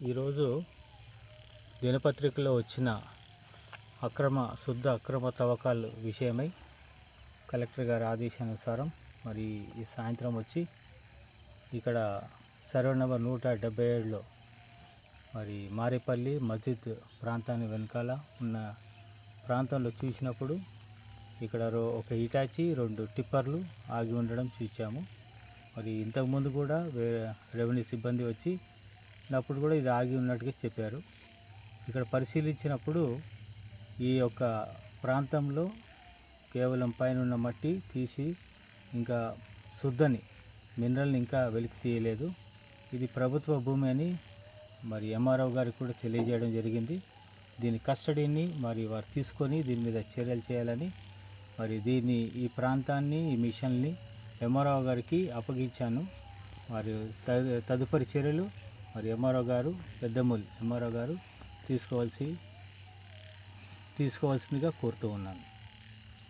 ఈరోజు దినపత్రికలో వచ్చిన అక్రమ శుద్ధ అక్రమ తవ్వకాలు విషయమై కలెక్టర్ గారి ఆదేశానుసారం మరి ఈ సాయంత్రం వచ్చి ఇక్కడ సర్వే నెంబర్ నూట డెబ్బై ఏడులో మరి మారేపల్లి మస్జిద్ ప్రాంతాన్ని వెనకాల ఉన్న ప్రాంతంలో చూసినప్పుడు ఇక్కడ రో- ఒక ఇటాచి రెండు టిప్పర్లు ఆగి ఉండడం చూసాము మరి ఇంతకుముందు కూడా వే రెవెన్యూ సిబ్బంది వచ్చి అప్పుడు కూడా ఇది ఆగి ఉన్నట్టుగా చెప్పారు. ఇక్కడ పరిశీలించినప్పుడు ఈ యొక్క ప్రాంతంలో కేవలం పైన ఉన్న మట్టి తీసి ఇంకా శుద్ధని మినరల్ని ఇంకా వెలికి తీయలేదు. ఇది ప్రభుత్వ భూమి అని మరి ఎంఆర్ఓ గారికి కూడా తెలియజేయడం జరిగింది. దీని కస్టడీని మరి వారు తీసుకొని దీని మీద చర్యలు చేయాలని మరి దీన్ని ఈ ప్రాంతాన్ని ఈ మిషన్ని ఎంఆర్ఓ గారికి అప్పగించాను. మరి తదు- తదుపరి చర్యలు మరి ఎంఆర్ఓ గారు పెద్దమూలి ఎంఆర్ఓ గారు తీసుకోవాల్సి తీసుకోవాల్సిందిగా కోరుతూ ఉన్నాను.